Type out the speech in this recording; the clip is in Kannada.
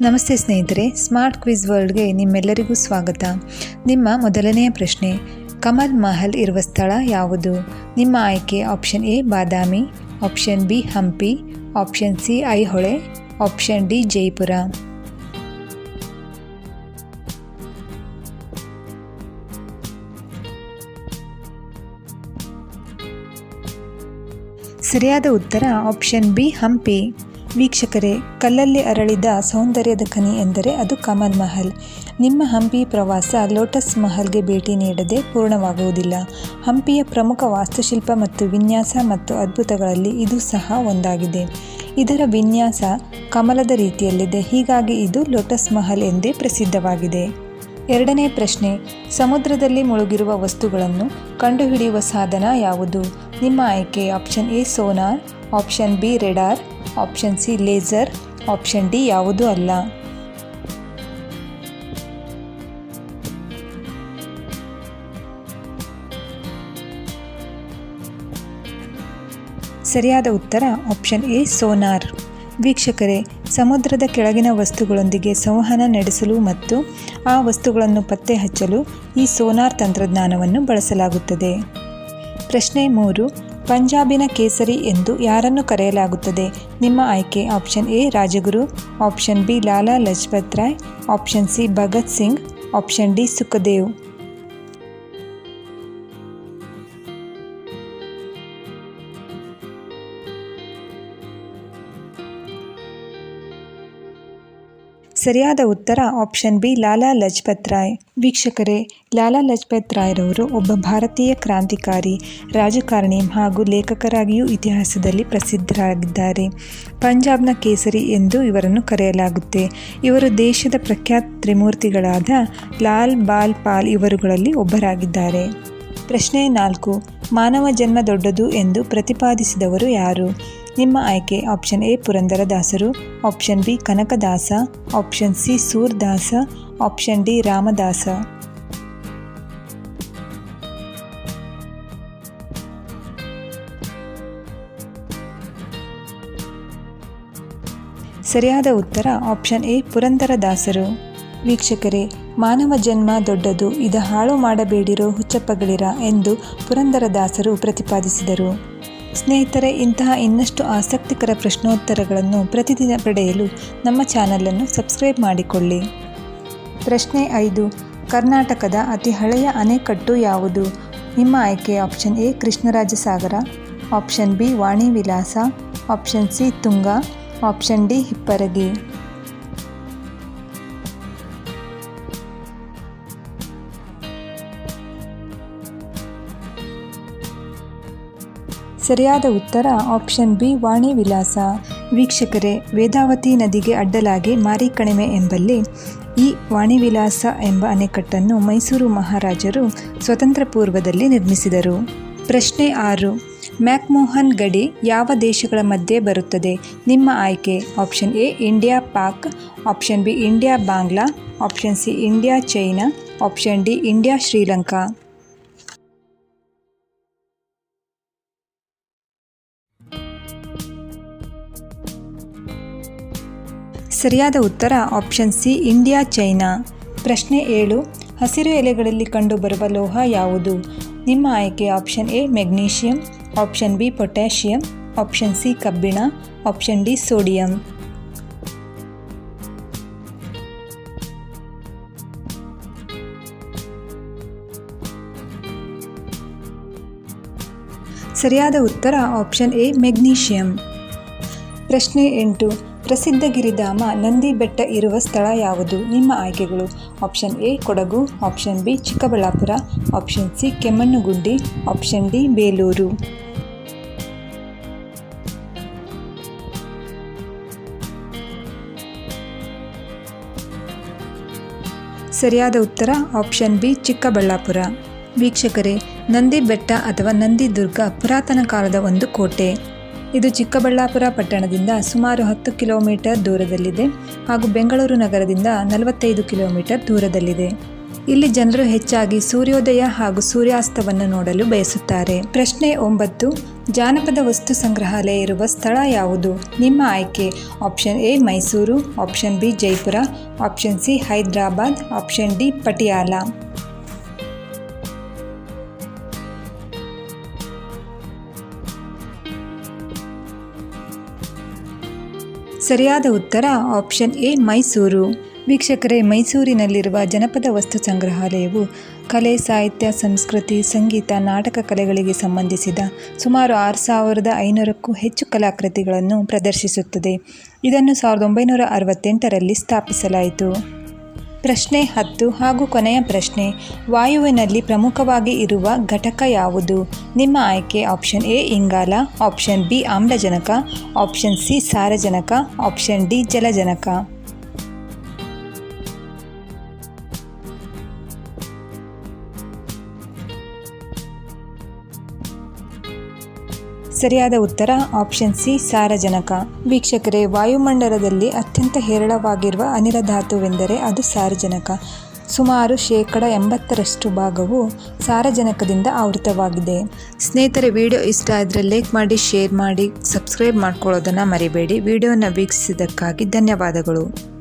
ನಮಸ್ತೆ ಸ್ನೇಹಿತರೆ, ಸ್ಮಾರ್ಟ್ ಕ್ವಿಜ್ ವರ್ಲ್ಡ್ಗೆ ನಿಮ್ಮೆಲ್ಲರಿಗೂ ಸ್ವಾಗತ. ನಿಮ್ಮ ಮೊದಲನೆಯ ಪ್ರಶ್ನೆ, ಕಮಲ್ ಮಹಲ್ ಇರುವ ಸ್ಥಳ ಯಾವುದು? ನಿಮ್ಮ ಆಯ್ಕೆ option A, Badami, option B, Hampi, option C, Aihole, option D, Jaipur. ಸರಿಯಾದ ಉತ್ತರ ಆಪ್ಷನ್ ಬಿ, ಹಂಪಿ. ವೀಕ್ಷಕರೇ, ಕಲ್ಲಲ್ಲಿ ಅರಳಿದ ಸೌಂದರ್ಯದ ಖನಿ ಎಂದರೆ ಅದು ಕಮಲ್ ಮಹಲ್. ನಿಮ್ಮ ಹಂಪಿ ಪ್ರವಾಸ ಲೋಟಸ್ ಮಹಲ್ಗೆ ಭೇಟಿ ನೀಡದೆ ಪೂರ್ಣವಾಗುವುದಿಲ್ಲ. ಹಂಪಿಯ ಪ್ರಮುಖ ವಾಸ್ತುಶಿಲ್ಪ ಮತ್ತು ವಿನ್ಯಾಸ ಮತ್ತು ಅದ್ಭುತಗಳಲ್ಲಿ ಇದು ಸಹ ಒಂದಾಗಿದೆ. ಇದರ ವಿನ್ಯಾಸ ಕಮಲದ ರೀತಿಯಲ್ಲಿದೆ. ಹೀಗಾಗಿ ಇದು ಲೋಟಸ್ ಮಹಲ್ ಎಂದೇ ಪ್ರಸಿದ್ಧವಾಗಿದೆ. ಎರಡನೇ ಪ್ರಶ್ನೆ, ಸಮುದ್ರದಲ್ಲಿ ಮುಳುಗಿರುವ ವಸ್ತುಗಳನ್ನು ಕಂಡುಹಿಡಿಯುವ ಸಾಧನ ಯಾವುದು? ನಿಮ್ಮ ಆಯ್ಕೆ option A sonar, option B radar option C laser option D ಯಾವುದೂ ಅಲ್ಲ ಸರಿಯಾದ ಉತ್ತರ ಆಪ್ಷನ್ ಎ ಸೋನಾರ್ ವೀಕ್ಷಕರೇ, ಸಮುದ್ರದ ಕೆಳಗಿನ ವಸ್ತುಗಳೊಂದಿಗೆ ಸಂವಹನ ನಡೆಸಲು ಮತ್ತು ಆ ವಸ್ತುಗಳನ್ನು ಪತ್ತೆ ಹಚ್ಚಲು ಈ ಸೋನಾರ್ ತಂತ್ರಜ್ಞಾನವನ್ನು ಬಳಸಲಾಗುತ್ತದೆ. ಪ್ರಶ್ನೆ ಮೂರು ಪಂಜಾಬಿನ ಕೇಸರಿ ಎಂದು ಯಾರನ್ನು ಕರೆಯಲಾಗುತ್ತದೆ? ನಿಮ್ಮ ಆಯ್ಕೆ option A, Rajguru, option B, Lala Lajpat Rai, option C, Bhagat Singh, option D, Sukhdev. ಸರಿಯಾದ ಉತ್ತರ ಆಪ್ಷನ್ ಬಿ ಲಾಲಾ ಲಜಪತ್ ರಾಯ್. ವೀಕ್ಷಕರೇ, ಲಾಲಾ ಲಜಪತ್ ರಾಯ್ರವರು ಒಬ್ಬ ಭಾರತೀಯ ಕ್ರಾಂತಿಕಾರಿ, ರಾಜಕಾರಣಿ ಹಾಗೂ ಲೇಖಕರಾಗಿಯೂ ಇತಿಹಾಸದಲ್ಲಿ ಪ್ರಸಿದ್ಧರಾಗಿದ್ದಾರೆ. ಪಂಜಾಬ್ನ ಕೇಸರಿ ಎಂದು ಇವರನ್ನು ಕರೆಯಲಾಗುತ್ತೆ. ಇವರು ದೇಶದ ಪ್ರಖ್ಯಾತ ತ್ರಿಮೂರ್ತಿಗಳಾದ ಲಾಲ್ ಬಾಲ್ ಪಾಲ್ ಇವರುಗಳಲ್ಲಿ ಒಬ್ಬರಾಗಿದ್ದಾರೆ. ಪ್ರಶ್ನೆ ನಾಲ್ಕು, ಮಾನವ ಜನ್ಮ ದೊಡ್ಡದು ಎಂದು ಪ್ರತಿಪಾದಿಸಿದವರು ಯಾರು? ನಿಮ್ಮ ಆಯ್ಕೆ ಆಪ್ಷನ್ ಎ ಪುರಂದರದಾಸರು, option B Kanakadasa, option C Surdas, option D Ramdas. ಸರಿಯಾದ ಉತ್ತರ ಆಪ್ಷನ್ ಎ ಪುರಂದರದಾಸರು. ವೀಕ್ಷಕರೇ, ಮಾನವ ಜನ್ಮ ದೊಡ್ಡದು, ಇದು ಹಾಳು ಮಾಡಬೇಡಿರೋ ಹುಚ್ಚಪ್ಪಗಳಿರ ಎಂದು ಪುರಂದರದಾಸರು ಪ್ರತಿಪಾದಿಸಿದರು. ಸ್ನೇಹಿತರೆ, ಇಂತಹ ಇನ್ನಷ್ಟು ಆಸಕ್ತಿಕರ ಪ್ರಶ್ನೋತ್ತರಗಳನ್ನು ಪ್ರತಿದಿನ ಪಡೆಯಲು ನಮ್ಮ ಚಾನಲನ್ನು ಸಬ್ಸ್ಕ್ರೈಬ್ ಮಾಡಿಕೊಳ್ಳಿ. ಪ್ರಶ್ನೆ ಐದು, ಕರ್ನಾಟಕದ ಅತಿ ಹಳೆಯ ಅಣೆಕಟ್ಟು ಯಾವುದು? ನಿಮ್ಮ ಆಯ್ಕೆ option A Krishnaraja Sagar option B Vani Vilas option C, Tunga, option D, Hipparagi. ಸರಿಯಾದ ಉತ್ತರ ಆಪ್ಷನ್ ಬಿ, ವಾಣಿ ವಿಲಾಸ. ವೀಕ್ಷಕರೇ, ವೇದಾವತಿ ನದಿಗೆ ಅಡ್ಡಲಾಗಿ ಮಾರಿಕಣಿಮೆ ಎಂಬಲ್ಲಿ ಈ ವಾಣಿವಿಲಾಸ ಎಂಬ ಅಣೆಕಟ್ಟನ್ನು ಮೈಸೂರು ಮಹಾರಾಜರು ಸ್ವತಂತ್ರ ಪೂರ್ವದಲ್ಲಿ ನಿರ್ಮಿಸಿದರು. ಪ್ರಶ್ನೆ ಆರು, ಮ್ಯಾಕ್ಮೋಹನ್ ಗಡಿ ಯಾವ ದೇಶಗಳ ಮಧ್ಯೆ ಬರುತ್ತದೆ? ನಿಮ್ಮ ಆಯ್ಕೆ, option A, India Pak, option B, India Bangla, option C, India China, option D, India Sri Lanka. ಸರಿಯಾದ ಉತ್ತರ ಆಪ್ಷನ್ ಸಿ, ಇಂಡಿಯಾ, ಚೈನಾ. ಪ್ರಶ್ನೆ ಏಳು, ಹಸಿರು ಎಲೆಗಳಲ್ಲಿ ಕಂಡುಬರುವ ಲೋಹ ಯಾವುದು? ನಿಮ್ಮ ಆಯ್ಕೆ option A, magnesium, option B, potassium, option C, ಕಬ್ಬಿಣ, ಆಪ್ಷನ್ ಡಿ, ಸೋಡಿಯಂ. ಸರಿಯಾದ ಉತ್ತರ ಆಪ್ಷನ್ ಎ, ಮೆಗ್ನೀಷಿಯಂ. ಪ್ರಶ್ನೆ ಎಂಟು ಪ್ರಸಿದ್ಧ ಗಿರಿಧಾಮ ನಂದಿ ಬೆಟ್ಟ ಇರುವ ಸ್ಥಳ ಯಾವುದು? ನಿಮ್ಮ ಆಯ್ಕೆಗಳು. Option A, Kodagu. Option B, Chikkaballapura. Option C Kemmannugundi option D, Belur. ಸರಿಯಾದ ಉತ್ತರ, ಆಪ್ಷನ್ ಬಿ, ಚಿಕ್ಕಬಳ್ಳಾಪುರ. ವೀಕ್ಷಕರೇ ನಂದಿ ಬೆಟ್ಟ ಅಥವಾ ನಂದಿ ದುರ್ಗ ಪುರಾತನ ಕಾಲದ ಒಂದು ಕೋಟೆ. ಇದು ಚಿಕ್ಕಬಳ್ಳಾಪುರ ಪಟ್ಟಣದಿಂದ ಸುಮಾರು ಹತ್ತು ಕಿಲೋಮೀಟರ್ ದೂರದಲ್ಲಿದೆ ಹಾಗೂ ಬೆಂಗಳೂರು ನಗರದಿಂದ ನಲವತ್ತೈದು ಕಿಲೋಮೀಟರ್ ದೂರದಲ್ಲಿದೆ. ಇಲ್ಲಿ ಜನರು ಹೆಚ್ಚಾಗಿ ಸೂರ್ಯೋದಯ ಹಾಗೂ ಸೂರ್ಯಾಸ್ತವನ್ನು ನೋಡಲು ಬಯಸುತ್ತಾರೆ. ಪ್ರಶ್ನೆ ಒಂಬತ್ತು, ಜಾನಪದ ವಸ್ತು ಸಂಗ್ರಹಾಲಯ ಇರುವ ಸ್ಥಳ ಯಾವುದು? ನಿಮ್ಮ ಆಯ್ಕೆ. Option A, Mysuru, option B, Jaipur, option C, Hyderabad, option D, Patiala. ಸರಿಯಾದ ಉತ್ತರ ಆಪ್ಷನ್ ಎ, ಮೈಸೂರು. ವೀಕ್ಷಕರೇ, ಮೈಸೂರಿನಲ್ಲಿರುವ ಜನಪದ ವಸ್ತು ಸಂಗ್ರಹಾಲಯವು ಕಲೆ, ಸಾಹಿತ್ಯ, ಸಂಸ್ಕೃತಿ, ಸಂಗೀತ, ನಾಟಕ ಕಲೆಗಳಿಗೆ ಸಂಬಂಧಿಸಿದ ಸುಮಾರು ಆರು ಸಾವಿರದ ಐನೂರಕ್ಕೂ ಹೆಚ್ಚು ಕಲಾಕೃತಿಗಳನ್ನು ಪ್ರದರ್ಶಿಸುತ್ತದೆ. ಇದನ್ನು ಸಾವಿರದ ಒಂಬೈನೂರ ಅರವತ್ತೆಂಟರಲ್ಲಿ ಸ್ಥಾಪಿಸಲಾಯಿತು. ಪ್ರಶ್ನೆ ಹತ್ತು ಹಾಗೂ ಕೊನೆಯ ಪ್ರಶ್ನೆ, ವಾಯುವಿನಲ್ಲಿ ಪ್ರಮುಖವಾಗಿ ಇರುವ ಘಟಕ ಯಾವುದು? ನಿಮ್ಮ ಆಯ್ಕೆ ಆಪ್ಷನ್ ಎ, ಇಂಗಾಲ, ಆಪ್ಷನ್ ಬಿ, ಆಮ್ಲಜನಕ, ಆಪ್ಷನ್ ಸಿ, ಸಾರಜನಕ, ಆಪ್ಷನ್ ಡಿ, ಜಲಜನಕ. ಸರಿಯಾದ ಉತ್ತರ ಆಪ್ಷನ್ ಸಿ ಸಾರಜನಕ. ವೀಕ್ಷಕರೇ, ವಾಯುಮಂಡಲದಲ್ಲಿ ಅತ್ಯಂತ ಹೇರಳವಾಗಿರುವ ಅನಿಲ ಧಾತುವೆಂದರೆ ಅದು ಸಾರಜನಕ. ಸುಮಾರು ಶೇಕಡ ಎಂಬತ್ತರಷ್ಟು ಭಾಗವು ಸಾರಜನಕದಿಂದ ಆವೃತವಾಗಿದೆ. ಸ್ನೇಹಿತರೆ, ವಿಡಿಯೋ ಇಷ್ಟ ಆದರೆ ಲೈಕ್ ಮಾಡಿ ಶೇರ್ ಮಾಡಿ ಸಬ್ಸ್ಕ್ರೈಬ್ ಮಾಡ್ಕೊಳ್ಳೋದನ್ನು ಮರಿಬೇಡಿ. ವಿಡಿಯೋನ ವೀಕ್ಷಿಸಿದ್ದಕ್ಕಾಗಿ ಧನ್ಯವಾದಗಳು.